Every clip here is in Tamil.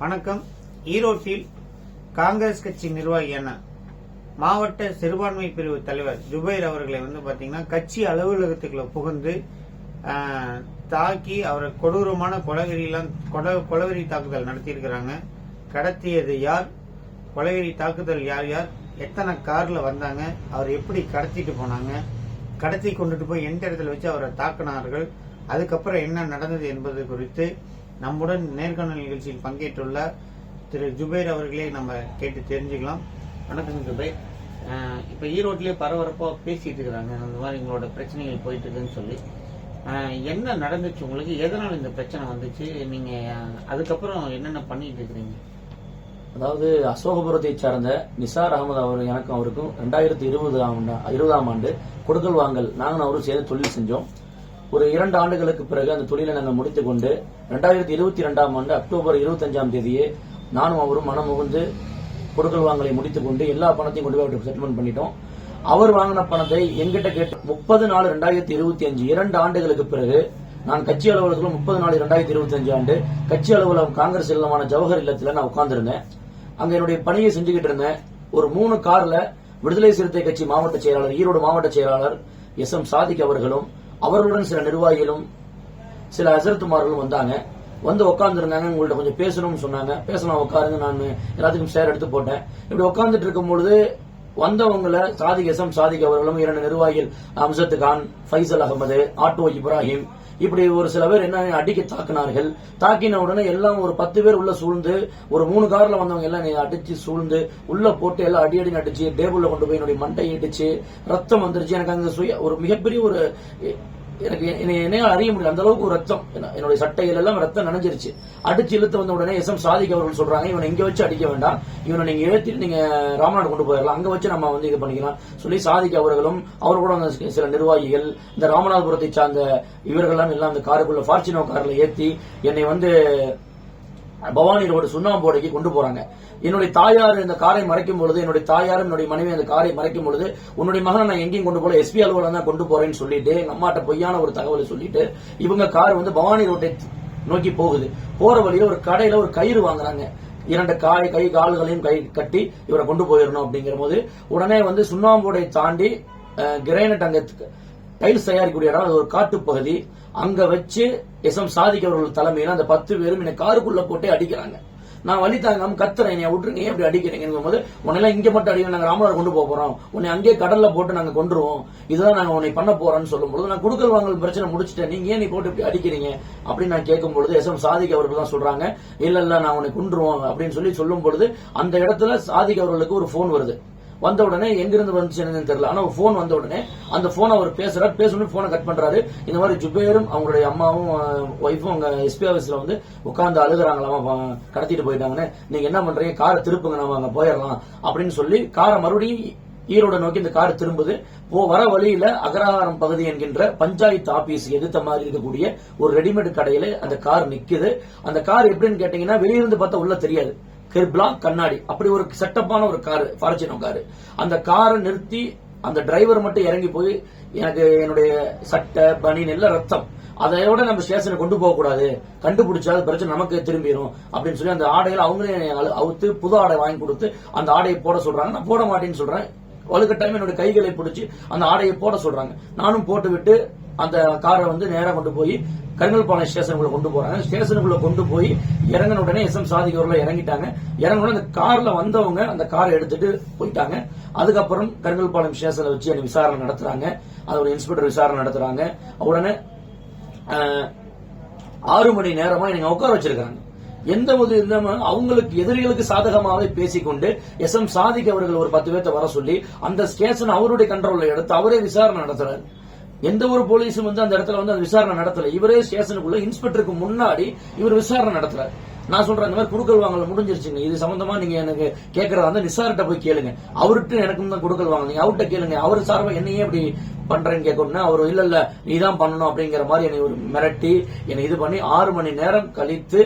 வணக்கம். ஈரோட்டில் காங்கிரஸ் கட்சி நிர்வாகியான மாவட்ட சிறுபான்மை பிரிவு தலைவர் ஜுபைர் அவர்களை வந்து பாத்தீங்கன்னா கட்சி அலுவலகத்துக்குள்ள புகுந்து தாக்கி அவரை கொடூரமான கொலவெறியெல்லாம் கொல கொலவெறி தாக்குதல் நடத்தியிருக்கிறாங்க. கடத்தியது யார்? கொலவெறி தாக்குதல் யார் யார்? எத்தனை கார்ல வந்தாங்க? அவர் எப்படி கடத்திட்டு போனாங்க? கடத்தி கொண்டுட்டு போய் எந்த இடத்துல வச்சு அவரை தாக்கினார்கள்? அதுக்கப்புறம் என்ன நடந்தது என்பது குறித்து நம்முடன் நேர்காணல் நிகழ்ச்சியில் பங்கேற்றுள்ள திரு ஜுபைர் அவர்களே நம்ம கேட்டு தெரிஞ்சுக்கலாம். வணக்கம் ஜுபைர். இப்போ இப்ப ஈரோட்லயே பரபரப்பா பேசிட்டு இருக்கிறாங்க அந்த மாதிரி உங்களோட பிரச்சனைகள் போயிட்டு இருக்குன்னு சொல்லி. என்ன நடந்துச்சு உங்களுக்கு? எதனால இந்த பிரச்சனை வந்துச்சு? நீங்க அதுக்கப்புறம் என்னென்ன பண்ணிட்டு இருக்கிறீங்க? அதாவது அசோகபுரத்தை சார்ந்த நிசார் அகமது அவர் எனக்கும் அவருக்கும் ரெண்டாயிரத்தி இருபது ஆண்டு இருபதாம் ஆண்டு கொடுக்கல் வாங்கல் நாங்களும் அவரும் சேர்ந்து தொழில் செஞ்சோம். ஒரு இரண்டு ஆண்டுகளுக்கு பிறகு அந்த தொழிலை நாங்கள் முடித்துக்கொண்டு ரெண்டாயிரத்தி இருபத்தி ரெண்டாம் ஆண்டு அக்டோபர் இருபத்தஞ்சாம் தேதியே நானும் அவரும் மனம் முகுந்து கொடுக்கல் வாங்கலை முடித்துக்கொண்டு எல்லா பணத்தையும் கொண்டு போய் செட்டில்மெண்ட் பண்ணிட்டோம். அவர் வாங்கின பணத்தை எங்கிட்ட கேட்டு முப்பது நாலு ரெண்டாயிரத்தி இருபத்தி அஞ்சு இரண்டு ஆண்டுகளுக்கு பிறகு நான் கட்சி அலுவலகத்தில் முப்பது நாலு ரெண்டாயிரத்தி இருபத்தி அஞ்சு ஆண்டு கட்சி அலுவலகம் காங்கிரஸ் இல்லமான ஜவஹர் இல்லத்தில் நான் உட்கார்ந்திருந்தேன். அங்க என்னுடைய பணியை செஞ்சுக்கிட்டு இருந்தேன் ஒரு மூணு கார்ல விடுதலை சிறுத்தை கட்சி மாவட்ட செயலாளர் ஈரோடு மாவட்ட செயலாளர் எஸ் எம் சாதிக் அவர்களும் அவர்களுடன் சில நிர்வாகிகளும் சில அசரத்துமார்களும் வந்தாங்க. வந்து உட்காந்துருந்தாங்க உங்கள்ட்ட கொஞ்சம் பேசணும்னு சொன்னாங்க. பேசலாம் உட்காருங்க நான் எல்லாத்துக்கும் ஷேர் எடுத்து போட்டேன். இப்படி உட்காந்துட்டு இருக்கும்பொழுது வந்தவங்கள சாதிக் எஸ் எம் சாதிக் அவர்களும் இரண்டு நிர்வாகிகள் அம்சத்து கான் ஃபைசல் அகமது ஆட்டோ இப்ராஹிம் இப்படி ஒரு சில பேர் என்ன அடிக்க தாக்கினார்கள். தாக்கின உடனே எல்லாம் ஒரு பத்து பேர் உள்ள சூழ்ந்து ஒரு மூணு கார்ல வந்தவங்க எல்லாம் என்னை அடிச்சு சூழ்ந்து உள்ள போட்டு எல்லாம் அடி அடி அடிச்சு டேபிள்ல கொண்டு போய் என்னுடைய மண்டை இடிச்சு ரத்தம் வந்துருச்சு. எனக்கு அங்க சுய ஒரு மிகப்பெரிய ஒரு எனக்கு என்னை என்னால அறிய முடியல. அந்த அளவுக்கு ஒரு ரத்தம். என்ன- என்னுடைய சட்டையில எல்லாம் ரத்தம் நனைஞ்சிருச்சு. அடிச்சு இழுத்து வந்த உடனே எஸ் எம் சாதிக் அவர்கள் சொல்றாங்க இவனை இங்க வச்சு அடிக்க வேண்டாம். இவனை நீங்க ஏத்திட்டு நீங்க ராமநாடு கொண்டு போயிடலாம். அங்க வச்சு நம்ம வந்து இது பண்ணிக்கலாம். சொல்லி சாதிக் அவர்களும் அவர் கூட வந்த சில நிர்வாகிகள் இந்த ராமநாதபுரத்தை சார்ந்த இவர்கள்லாம் எல்லாம் அந்த காருக்குள்ள ஃபார்ச்சுனோ கார்ல ஏத்தி என்னை வந்து பவானி ரோடு சுண்ணாம்போடைக்கு கொண்டு போறாங்க. என்னுடைய தாயார் இந்த காரை மறைக்கும் பொழுது என்னுடைய தாயார் என்னுடைய மனைவி அந்த காரை மறைக்கும் பொழுது உன்னுடைய மகனை நான் எங்கேயும் கொண்டு போல எஸ்பி அலுவலகம் தான் கொண்டு போறேன்னு சொல்லிட்டு எங்க அம்மாட்ட பொய்யான ஒரு தகவலை சொல்லிட்டு இவங்க கார் வந்து பவானி ரோட்டை நோக்கி போகுது. போற வழியில ஒரு கடையில ஒரு கயிறு வாங்குறாங்க. இரண்டு காய் கை கால்களையும் கை கட்டி இவரை கொண்டு போயிடணும் அப்படிங்கிற போது உடனே வந்து சுண்ணாம்போடை தாண்டி கிரைனட் அங்க டைல்ஸ் தயாரிக்கக்கூடிய இடம் அது ஒரு காட்டுப்பகுதி. அங்க வச்சு எஸ் எம் சாதிக் அவர்கள் தலைமையில அந்த பத்து பேரும் என்னை காருக்குள்ள போட்டு அடிக்கிறாங்க. நான் வழி தாங்காம கத்துறேன் என்னை விட்டுருங்க ஏன் இப்படி அடிக்கிறீங்க போது உன்னெல்லாம் இங்க மட்டும் அடிக்க நாங்க ராமநாதர் கொண்டு போக போறோம். உன்னை அங்கேயே கடல்ல போட்டு நாங்க கொண்டுருவோம் இதுதான் நாங்க உன்னை பண்ண போறோம்னு சொல்லும் பொழுது நான் குடுக்கல் வாங்கல் பிரச்சனை முடிச்சிட்டேன். நீங்க ஏன் நீ போட்டு இப்படி அடிக்கிறீங்க? அப்படின்னு நான் கேட்கும் பொழுது எஸ் எம் சாதிக் அவர்கள் தான் சொல்றாங்க. இல்ல இல்ல நான் உன்னை கொண்டுருவோம் அப்படின்னு சொல்லி சொல்லும் பொழுது அந்த இடத்துல சாதிக் அவர்களுக்கு ஒரு போன் வருது. வந்த உடனே எங்கிருந்து வந்துச்சு என்னன்னு தெரியல. ஆனா போன் வந்த உடனே அந்த போனை அவர் பேசுறாரு பேசணும் போனை கட் பண்றாரு. இந்த மாதிரி ஜுபேரும் அவங்களுடைய அம்மாவும் ஒய்ஃபும் அவங்க எஸ்பி ஆஃபீஸ்ல வந்து உட்கார்ந்து அழுகுறாங்களாமா கடத்திட்டு போயிட்டாங்கன்னு. நீங்க என்ன பண்றீங்க? காரை திருப்புங்க நம்ம அங்க போயிடலாம் அப்படின்னு சொல்லி காரை மறுபடியும் ஈரோட நோக்கி இந்த கார் திரும்புது. போ வர வழியில அகராகாரம் பகுதி என்கின்ற பஞ்சாயத்து ஆபீஸ் எதிர்த்த மாதிரி இருக்கக்கூடிய ஒரு ரெடிமேட் கடையில அந்த கார் நிக்குது. அந்த கார் எப்படின்னு கேட்டீங்கன்னா வெளியிருந்து பார்த்தா உள்ள தெரியாது. பிளாக் கண்ணாடி. அப்படி ஒரு செட்டப்பான ஒரு கார் ஃபார்ச்சுனோ கார் அந்த காரை நிறுத்தி அந்த டிரைவர் மட்டும் இறங்கி போய் எனக்கு என்னுடைய சட்டை பனியன் எல்லாம் ரத்தம். அதையோட நம்ம ஸ்டேஷனை கொண்டு போகக்கூடாது. கண்டுபிடிச்சா பிரச்சனை நமக்கு திரும்பிடும் அப்படின்னு சொல்லி அந்த ஆடையில அவங்களே அழு- அவுத்து புது ஆடை வாங்கி கொடுத்து அந்த ஆடையை போட சொல்றாங்க. நான் போட மாட்டேன்னு சொல்றேன். வலுக்கட்டாயம் என்னோட கைகளை பிடிச்சி அந்த ஆடையை போட சொல்றாங்க. நானும் போட்டு விட்டு அந்த காரை வந்து நேரா கொண்டு போய் கருங்கல்பாளையம் ஸ்டேஷனுக்குள்ள கொண்டு போறாங்க. ஸ்டேஷனுக்குள்ள கொண்டு போய் இறங்கின உடனே எஸ் எம் சாதிக் இறங்கிட்டாங்க. இறங்கின அந்த கார்ல வந்தவங்க அந்த காரை எடுத்துட்டு போயிட்டாங்க. அதுக்கப்புறம் கருங்கல்பாளையம் ஸ்டேஷன்ல வச்சு அந்த விசாரணை நடத்துறாங்க. அதோட இன்ஸ்பெக்டர் விசாரணை நடத்துறாங்க. உடனே ஆறு மணி நேரமா என்னை உட்கார வச்சிருக்காங்க எந்த ஒரு இல்லாம அவங்களுக்கு எதிரிகளுக்கு சாதகமாகவே பேசிக்கொண்டு எஸ் எம் சாதிக் அவர்கள் ஒரு பத்து பேர்த்த வர சொல்லி அந்த ஸ்டேஷன் அவருடைய கண்ட்ரோல்ல எடுத்து அவரே விசாரணை நடத்துறாரு. எந்த ஒரு போலீஸும் வந்து அந்த இடத்துல வந்து அந்த விசாரணை நடத்தல. இவரே ஸ்டேஷனுக்குள்ள இன்ஸ்பெக்டருக்கு முன்னாடி இவர் விசாரணை நடத்துறாரு நான் சொல்றேன் இந்த மாதிரி குடுக்கல் வாங்கல முடிஞ்சிருச்சுங்க. இது சம்பந்தமா நீங்க எனக்கு கேட்கறதா இருந்தா நிசார்கிட்ட போய் கேளுங்க. அவர்கிட்ட எனக்கும் தான் குடுக்கல் வாங்க நீங்க அவர்கிட்ட கேளுங்க. அவர் சார்பா என்னையே இப்படி பண்றேன்னு கேட்கணும்னா அவர் இல்ல இல்ல நீதான் பண்ணணும் அப்படிங்கிற மாதிரி என்னை ஒரு மிரட்டி என்னை இது பண்ணி ஆறு மணி நேரம் கழித்து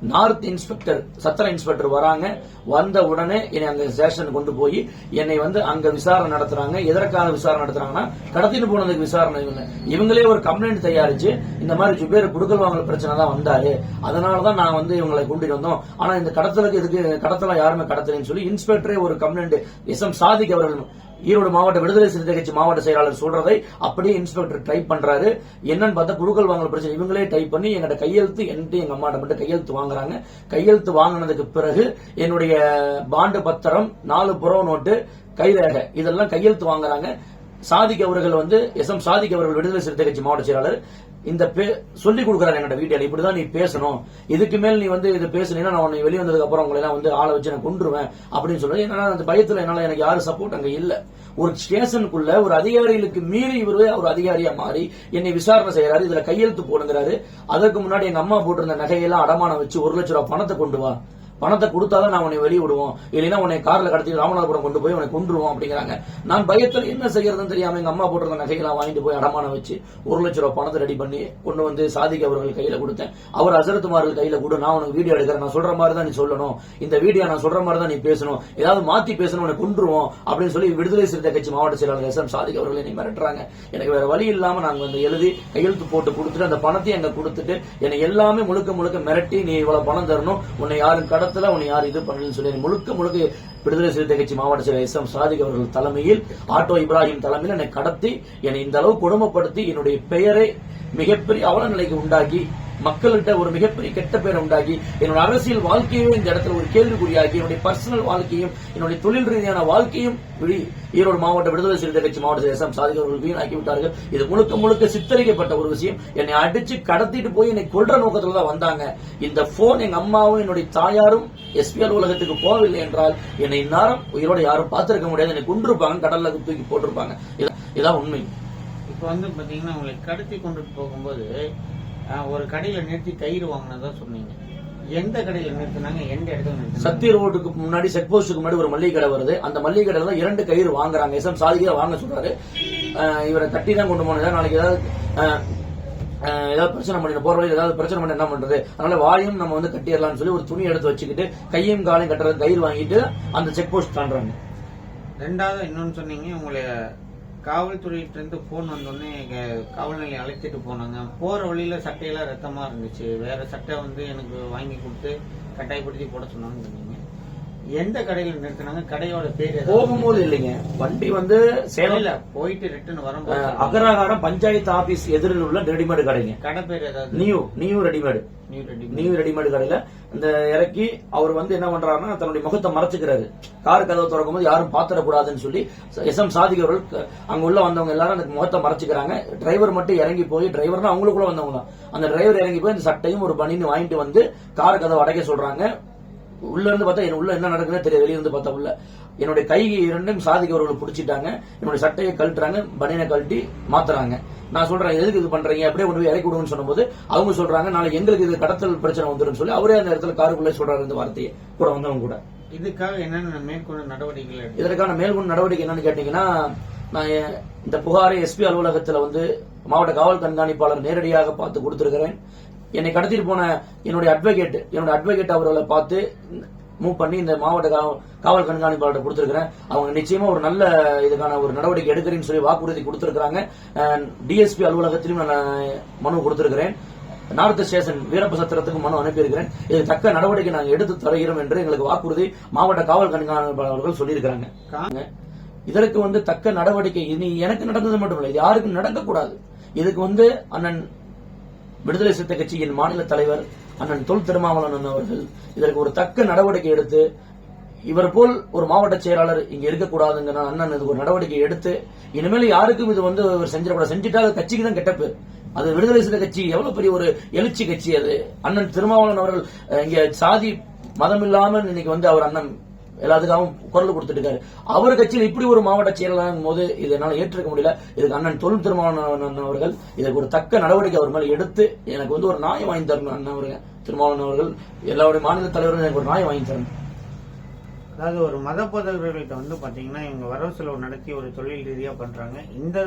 நார்த் இன்ஸ்பெக்டர் சத்திர இன்ஸ்பெக்டர் வராங்க. வந்த உடனே என்னை அங்க ஸ்டேஷன் கொண்டு போய் என்னை வந்து அங்க விசாரணை நடத்துறாங்க. எதற்கான விசாரணை நடத்துறாங்கன்னா கடத்திட்டு போனதுக்கு விசாரணை இல்லை இவங்களே ஒரு கம்ப்ளைண்ட் தயாரிச்சு இந்த மாதிரி ஜுபேர் குடுக்கல் வாங்கல் பிரச்சனை தான் வந்தாரு. அதனாலதான் நான் வந்து இவங்களை கூட்டிட்டு வந்தோம். ஆனா இந்த கடத்தலுக்கு இதுக்கு கடத்தலாம் யாருமே கடத்தலைன்னு சொல்லி இன்ஸ்பெக்டரே ஒரு கம்ப்ளைண்ட் எஸ் எம் சாதிக் அவர்கள் ஈரோடு மாவட்ட விடுதலை சிறுத்தை கட்சி மாவட்ட செயலாளர் சொல்றதை அப்படியே இன்ஸ்பெக்டர் டைப் பண்றாரு. என்னன்னு பார்த்தா குழுக்கள் வாங்கல பிரச்சனை. இவங்களே டைப் பண்ணி என்னோட கையெழுத்து என்கிட்ட எங்க அம்மாட்ட மட்டும் கையெழுத்து வாங்குறாங்க. கையெழுத்து வாங்கினதுக்கு பிறகு என்னுடைய பாண்டு பத்திரம் நாலு புறவு நோட்டு கைரேகை இதெல்லாம் கையெழுத்து வாங்குறாங்க. சாதிக் அவர்கள் வந்து எஸ் எம் சாதிக் அவர்கள் விடுதலை சிறுத்தை கட்சி மாவட்ட செயலாளர். இந்த சொல்லி கொடுக்குறாரு என்கிட்ட வீட்டில் இப்படிதான் நீ பேசணும். இதுக்கு மேல் நீ வந்து இது பேசுனீங்கன்னா நான் உன்னை வெளியே வந்ததுக்கு அப்புறம் உங்களை எல்லாம் வந்து ஆளை வச்சு நான் கொண்டுருவேன் அப்படின்னு சொல்லி என்னால அந்த பயத்துல என்னால எனக்கு யாரும் சப்போர்ட் அங்க இல்ல. ஒரு ஸ்டேஷனுக்குள்ள ஒரு அதிகாரிகளுக்கு மீறி இவரு ஒரு அதிகாரியா மாறி என்னை விசாரணை செய்யறாரு இதுல கையெழுத்து போடுங்கிறாரு. அதற்கு முன்னாடி எங்க அம்மா போட்டிருந்த நகையெல்லாம் அடமானம் வச்சு ஒரு லட்ச ரூபாய் பணத்தை கொண்டு வா. பணத்தை கொடுத்தாதான் நான் உன்னை வெளியே விடுவோம் இல்லைன்னா உன்னை கார்ல கடத்தி ராமநாதபுரம் கொண்டு போய் உனக்கு கொண்டுருவோம் அப்படிங்கிறாங்க. நான் பயத்தில் என்ன செய்யறதுன்னு தெரியாம எங்க அம்மா போட்டிருந்த நகையெல்லாம் வாங்கிட்டு போய் அடமானம் வச்சு ஒரு லட்சம் ரூபாய் பணத்தை ரெடி பண்ணி கொண்டு வந்து சாதிக்கு அவர்கள் கையில கொடுத்தேன். அவர் அசரத்துமார்கள் கையில கொடு நான் உனக்கு வீடியோ எடுக்கிறேன். நான் சொல்ற மாதிரி தான் நீ சொல்லணும். இந்த வீடியோ நான் சொல்ற மாதிரி தான் நீ பேசணும். ஏதாவது மாத்தி பேசணும் உன்னை கொண்டுருவோம் அப்படின்னு சொல்லி விடுதலை சிறுத்தை கட்சி மாவட்ட செயலாளர் எஸ் எம் சாதிக் அவர்கள் என்னை மிரட்டுறாங்க. எனக்கு வேற வழி இல்லாம நாங்க வந்து எழுதி கையெழுத்து போட்டு கொடுத்துட்டு அந்த பணத்தையும் அங்க கொடுத்துட்டு என்னை எல்லாமே முழுக்க முழுக்க மிரட்டி நீ இவ்வளவு பணம் தரணும். உன்னை யாரும் கடத்தல உன்னை யார் இது பண்ணலன்னு சொல்லி முழுக்க முழுக்க விடுதலை சிறுத்தை கட்சி மாவட்ட செயலர் எஸ் எம் சாதிக் அவர்கள் தலைமையில் ஆட்டோ இப்ராஹிம் தலைமையில் என்னை கடத்தி என்னை இந்த அளவு கொடுமைப்படுத்தி என்னுடைய பெயரை மிகப்பெரிய அவல நிலைக்கு உண்டாக்கி மக்கள்கிட்ட ஒரு மிகப்பெரிய கெட்ட பேர் உண்டாகி என்னோட அரசியல் வாழ்க்கையும் இந்த இடத்துல ஒரு கேள்விக்குறியாகி என்னுடைய பர்சனல் வாழ்க்கையும் என்னுடைய தொழில் ரீதியான வாழ்க்கையும் விழி ஈரோடு மாவட்ட விடுதலை சிறுத்தை கட்சி மாவட்ட எஸ் எம் சாதிகள் அவர்கள் வீணாக்கி விட்டார்கள் இது முழுக்க முழுக்க சித்தரிக்கப்பட்ட ஒரு விஷயம். என்னை அடிச்சு கடத்திட்டு போய் என்னை கொல்ற நோக்கத்துல தான் வந்தாங்க. இந்த போன் எங்க அம்மாவும் என்னுடைய தாயாரும் எஸ்பி அலுவலகத்துக்கு போகவில்லை என்றால் என்னை இந்நேரம் உயிரோட யாரும் பார்த்திருக்க முடியாது. என்னை கொண்டிருப்பாங்க கடல்ல தூக்கி போட்டிருப்பாங்க. இதான் உண்மை. இப்போ வந்து பாத்தீங்கன்னா உங்களை கடத்தி கொண்டுட்டு போகும்போது ஒரு கடையில நிறுத்தி கயிறு வாங்கினதா சொன்னீங்க. எந்த கடையில நிறுத்தினாங்க? எந்த இடத்துல சத்திய ரோட்டுக்கு முன்னாடி செக் போஸ்ட்டுக்கு முன்னாடி ஒரு மல்லிகை கடை வருது. அந்த மல்லிகை கடையில தான் இரண்டு கயிறு வாங்குறாங்க. எஸ் எம் சாதிகா வாங்க சொல்றாரு. இவரை கட்டி தான் கொண்டு போனதா நாளைக்கு ஏதாவது ஏதாவது பிரச்சனை பண்ணி போற வழியில் ஏதாவது பிரச்சனை பண்ணி என்ன பண்றது? அதனால வாயும் நம்ம வந்து கட்டிடலாம்னு சொல்லி ஒரு துணி எடுத்து வச்சுக்கிட்டு கையும் காலையும் கட்டுறது கயிறு வாங்கிட்டு அந்த செக் போஸ்ட் தாண்டுறாங்க ரெண்டாவது இன்னொன்னு சொன்னீங்க. உங்களை காவல்துறையிட்ட இருந்து போன் வந்தோடனே எங்க காவல் நிலையம் அழைச்சிட்டு போனாங்க. போற வழியில சட்டையெல்லாம் ரத்தமா இருந்துச்சு. வேற சட்டை வந்து எனக்கு வாங்கி கொடுத்து கட்டாயப்படுத்தி போட சொன்னாங்கன்னு எந்த கடையில நிறுத்தினாங்க? கடையோட பேர் போகும்போது இல்லைங்க. வண்டி வந்து சேலம் இல்ல போயிட்டு ரிட்டர்ன் வரும்போது அஹ், அகராகாரம் பஞ்சாயத்து ஆபீஸ் எதிரில் உள்ள ரெடிமேடு கடைங்க. கடை பேர் ஏதாவது? New new readymade new new readymade கடையில இந்த இறக்கி அவர் வந்து என்ன பண்றாருன்னா தன்னுடைய முகத்தை மறைச்சுக்கிறாரு. கார் கதவை திறக்கும் போது யாரும் பாத்திரக்கூடாதுன்னு சொல்லி எஸ் எம் சாதிக் அவர்கள் அங்க உள்ள வந்தவங்க எல்லாரும் அந்த முகத்தை மறைச்சுக்கிறாங்க. டிரைவர் மட்டும் இறங்கி போய் டிரைவர்னா அவங்களுக்குள்ள வந்தவங்க தான். அந்த டிரைவர் இறங்கி போய் இந்த சட்டையும் ஒரு பனின்னு வாங்கிட்டு வந்து கார் கதவை அடைக்க சொல்றாங்க. உள்ள இருந்து பார்த்தா என் உள்ள என்ன நடக்குதுன்னு தெரியாது. வெளிய பார்த்தா உள்ள. என்னுடைய கை இரண்டும் சாதிக் அவர்கள் பிடிச்சிட்டாங்க. என்னுடைய சட்டையை கழட்டுறாங்க பனியனை கழட்டி மாத்துறாங்க. நான் சொல்றேன் எதுக்கு இது பண்றீங்க? அப்படியே கொண்டு போய் இறக்கி விடுங்கன்னு சொன்னபோது அவங்க சொல்றாங்க நாளைக்கு எங்களுக்கு இது கடத்தல் பிரச்சனை வந்துடும் சொல்லி. அவரே அந்த இடத்துல காருக்குள்ளே சொல்றாரு இந்த வார்த்தையை. கூட வந்தவங்க கூட. இதுக்காக என்னென்ன மேற்கொண்டு நடவடிக்கைகள் இதற்கான மேல்கொண்டு நடவடிக்கை என்னன்னு கேட்டீங்கன்னா நான் இந்த புகாரை எஸ்பி அலுவலகத்துல வந்து மாவட்ட காவல் கண்காணிப்பாளர் நேரடியாக பார்த்து கொடுத்திருக்கிறேன். என்னை கடத்திட்டு போன என்னுடைய அட்வொகேட் என்னோட அட்வொகேட் அவர்களை பார்த்து மூவ் பண்ணி இந்த மாவட்ட காவல் கண்காணிப்பாளர்கிட்ட கொடுத்திருக்கிறேன். அவங்க நிச்சயமா ஒரு நல்ல இதுக்கான ஒரு நடவடிக்கை எடுக்கிறேன்னு சொல்லி வாக்குறுதி கொடுத்திருக்கிறாங்க. டிஎஸ்பி அலுவலகத்திலும் நான் மனு கொடுத்திருக்கிறேன். நார்த் ஸ்டேஷன் வீரப்ப சத்திரத்துக்கு மனு அனுப்பியிருக்கிறேன். இது தக்க நடவடிக்கை நாங்கள் எடுத்து தருகிறோம் என்று எங்களுக்கு வாக்குறுதி மாவட்ட காவல் கண்காணிப்பாளர் அவர்கள் சொல்லியிருக்கிறாங்க இதற்கு வந்து தக்க நடவடிக்கை இனி எனக்கு நடந்தது மட்டும் இல்லை இது யாருக்கும் நடக்கக்கூடாது. இதுக்கு வந்து அண்ணன் விடுதலை சித்த கட்சியின் மாநில தலைவர் அண்ணன் தொல் திருமாவளவன் அவர்கள் இதற்கு ஒரு தக்க நடவடிக்கை எடுத்து இவர் போல் ஒரு மாவட்ட செயலாளர் இங்க இருக்கக்கூடாதுங்கிற அண்ணன் இதுக்கு ஒரு நடவடிக்கை எடுத்து இனிமேல் யாருக்கும் இது வந்து இவர் செஞ்சிடக்கூடாது. செஞ்சுட்டா அது கட்சிக்கு தான் கெட்டப்பு. அது விடுதலை சிறுத்தை கட்சி எவ்வளவு பெரிய ஒரு எழுச்சி கட்சி அது. அண்ணன் திருமாவளவன் அவர்கள் இங்க சாதி மதம் இல்லாமல் இன்னைக்கு வந்து அவர் அண்ணன் எல்லாத்துக்காகவும் குரல் கொடுத்துட்டு இருக்காரு அவர் கட்சியில் இப்படி ஒரு மாவட்ட செயலாளர் போது இது ஏற்றுக்க முடியல. இதுக்கு அண்ணன் தொழில் திருமாவளவன் அவர்கள் இதற்கு ஒரு தக்க நடவடிக்கை அவர் மேலே எடுத்து எனக்கு வந்து ஒரு நாய் வாங்கி தரணும் அண்ணன் அவர்கள் திருமாவளவன் அவர்கள். எல்லாருடைய மாநில தலைவரும் எனக்கு ஒரு நாய் வாங்கி தரணும். அதாவது ஒரு மத போதகர்கள்ட்ட வந்து பார்த்தீங்கன்னா இவங்க வரவு செலவு நடத்தி ஒரு தொழில் ரீதியாக பண்ணுறாங்க இந்த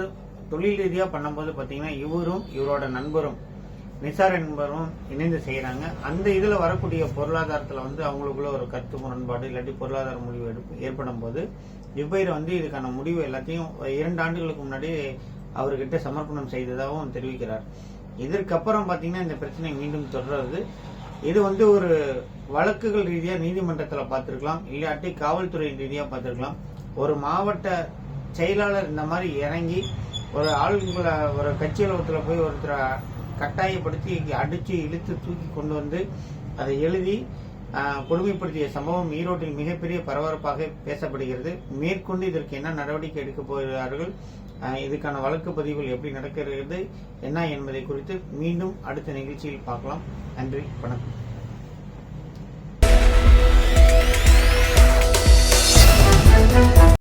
தொழில் ரீதியாக பண்ணும்போது பார்த்தீங்கன்னா இவரும் இவரோட நண்பரும் நிசார் என்பவரும் இணைந்து செய்கிறாங்க அந்த இதில் வரக்கூடிய பொருளாதாரத்தில் வந்து அவங்களுக்குள்ள ஒரு கருத்து முரண்பாடு இல்லாட்டி பொருளாதார முடிவு எடுப்பு ஏற்படும் போது ஜுபைர் வந்து இதுக்கான முடிவு எல்லாத்தையும் இரண்டு ஆண்டுகளுக்கு முன்னாடி அவர்கிட்ட சமர்ப்பணம் செய்ததாகவும் தெரிவிக்கிறார். இதற்கப்புறம் பார்த்தீங்கன்னா இந்த பிரச்சனை மீண்டும் தொடர்றது. இது வந்து ஒரு வழக்குகள் ரீதியாக நீதிமன்றத்தில் பார்த்துருக்கலாம். இல்லாட்டி காவல்துறை ரீதியாக பார்த்துருக்கலாம். ஒரு மாவட்ட செயலாளர் இந்த மாதிரி இறங்கி ஒரு ஆளுங்களை ஒரு கட்சி அலுவலகத்தில் போய் ஒருத்தரை கட்டாயப்படுத்தி அடித்து இழுத்து தூக்கி கொண்டு வந்து அதை எழுதி கொடுமைப்படுத்திய சம்பவம் ஈரோட்டில் மிகப்பெரிய பரபரப்பாக பேசப்படுகிறது. மேற்கொண்டு இதற்கு என்ன நடவடிக்கை எடுக்கப் போகிறார்கள்? இதுக்கான வழக்கு பதிவுகள் எப்படி நடக்கிறது? என்ன என்பதை குறித்து மீண்டும் அடுத்த நிகழ்ச்சியில் பார்க்கலாம். நன்றி வணக்கம்.